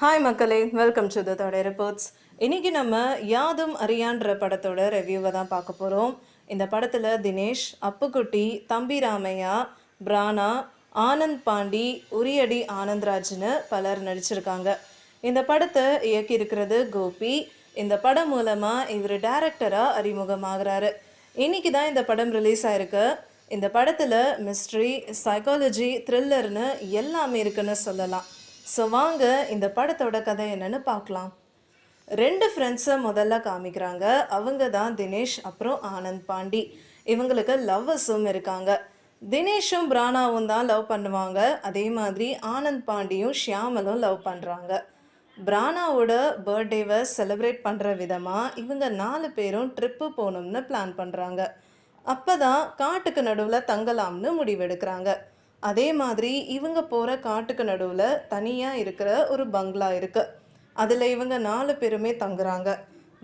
Hi மக்களே. Welcome to the தோட reports இன்றைக்கி நம்ம யாதும் அறியான்ற படத்தோட ரிவ்யூவை தான் பார்க்க போகிறோம் இந்த படத்தில் தினேஷ் அப்புக்குட்டி தம்பி ராமையா பிரானா ஆனந்த் பாண்டி உரியடி ஆனந்த்ராஜ்னு பலர் நடிச்சிருக்காங்க. இந்த படத்தை இயக்கியிருக்கிறது கோபி. இந்த படம் மூலமாக இவர் டேரக்டராக அறிமுகமாகிறாரு. இன்னைக்கு தான் இந்த படம் ரிலீஸ் ஆயிருக்கு. இந்த படத்தில் மிஸ்ட்ரி சைக்காலஜி த்ரில்லர்னு எல்லாமே இருக்குன்னு சொல்லலாம். ஸோ வாங்க இந்த படத்தோட கதை என்னன்னு பார்க்கலாம். ரெண்டு ஃப்ரெண்ட்ஸை முதல்ல காமிக்கிறாங்க. அவங்க தான் தினேஷ் அப்புறம் ஆனந்த் பாண்டி. இவங்களுக்கு லவ்வர்ஸும் இருக்காங்க. தினேஷும் பிராணாவும் தான் லவ் பண்ணுவாங்க. அதே மாதிரி ஆனந்த் பாண்டியும் ஷியாமலும் லவ் பண்ணுறாங்க பிராணாவோட பர்த்டேவை செலிப்ரேட் பண்ணுற விதமாக இவங்க நாலு பேரும் ட்ரிப்பு போகணும்னு பிளான் பண்ணுறாங்க அப்போ தான் காட்டுக்கு நடுவில் தங்கலாம்னு முடிவெடுக்கிறாங்க. அதே மாதிரி இவங்க போகிற காட்டுக்கு நடுவில் தனியாக இருக்கிற ஒரு பங்களா இருக்குது அதில் இவங்க நாலு பேருமே தங்குறாங்க.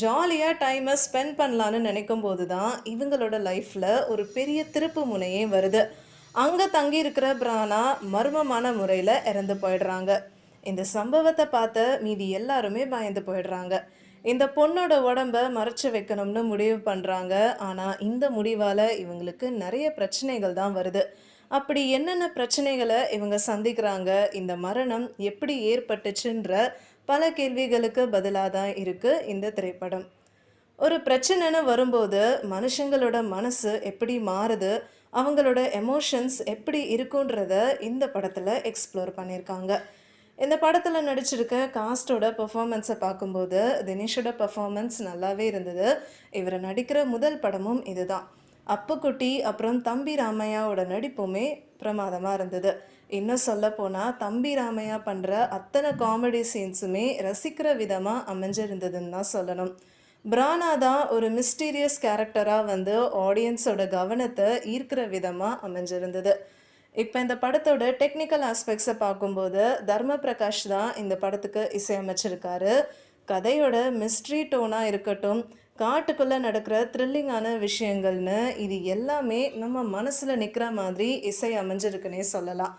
ஜாலியாக டைமை ஸ்பெண்ட் பண்ணலான்னு நினைக்கும் போது தான் இவங்களோட லைஃப்பில் ஒரு பெரிய திருப்பு முனையே வருது. அங்கே தங்கி இருக்கிற பிரானா மர்மமான முறையில் இறந்து போயிடுறாங்க. இந்த சம்பவத்தை பார்த்த மீதி எல்லாருமே பயந்து போயிடுறாங்க. இந்த பொண்ணோட உடம்ப மறைச்சு வைக்கணும்னு முடிவு பண்ணுறாங்க ஆனால் இந்த முடிவால் இவங்களுக்கு நிறைய பிரச்சனைகள் தான் வருது. அப்படி என்னென்ன பிரச்சனைகளை இவங்க சந்திக்கிறாங்க? இந்த மரணம் எப்படி ஏற்பட்டுச்சுன்ற பல கேள்விகளுக்கு பதிலாக தான் இருக்குது இந்த திரைப்படம். ஒரு பிரச்சனைன்னு வரும்போது மனுஷங்களோட மனசு எப்படி மாறுது? அவங்களோட எமோஷன்ஸ் எப்படி இருக்குன்றத இந்த படத்தில் எக்ஸ்ப்ளோர் பண்ணியிருக்காங்க. இந்த படத்தில் நடிச்சிருக்க காஸ்டோட பர்ஃபாமன்ஸை பார்க்கும்போது தினேஷோட பர்ஃபாமன்ஸ் நல்லாவே இருந்தது. இவர் நடிக்கிற முதல் படமும் இதுதான். அப்புக்குட்டி அப்புறம் தம்பி ராமையாவோட நடிப்புமே பிரமாதமாக இருந்தது. இன்னும் சொல்ல போனால் தம்பி ராமையா பண்ணுற அத்தனை காமெடி சீன்ஸுமே ரசிக்கிற விதமாக அமைஞ்சிருந்ததுன்னு தான் சொல்லணும். பிரானா தான் ஒரு மிஸ்டீரியஸ் கேரக்டராக வந்து ஆடியன்ஸோட கவனத்தை ஈர்க்கிற விதமாக அமைஞ்சிருந்தது. இப்போ இந்த படத்தோட டெக்னிக்கல் ஆஸ்பெக்ட்ஸை பார்க்கும்போது தர்ம பிரகாஷ் தான் இந்த படத்துக்கு இசையமைச்சிருக்காரு. கதையோட மிஸ்ட்ரி டோனாக இருக்கட்டும் காட்டுக்குள்ளே நடக்கிற த்ரில்லிங்கான விஷயங்கள்னு இது எல்லாமே நம்ம மனசில் நிற்கிற மாதிரி இசை அமைஞ்சிருக்குன்னே சொல்லலாம்.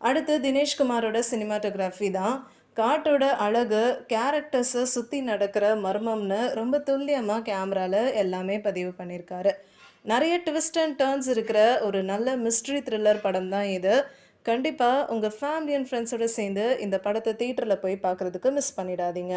அடுத்து தினேஷ்குமாரோட சினிமாட்டோகிராஃபி தான். காட்டோட அழகு கேரக்டர்ஸை சுற்றி நடக்கிற மர்மம்னு ரொம்ப துல்லியமாக கேமராவில் எல்லாமே பதிவு பண்ணியிருக்காரு நிறைய ட்விஸ்ட் அண்ட் டேர்ன்ஸ் இருக்கிற ஒரு நல்ல மிஸ்ட்ரி த்ரில்லர் படம் தான் இது. கண்டிப்பாக உங்கள் ஃபேமிலி அண்ட் ஃப்ரெண்ட்ஸோட சேர்ந்து இந்த படத்தை தியேட்டரில் போய் பார்க்குறதுக்கு மிஸ் பண்ணிடாதீங்க.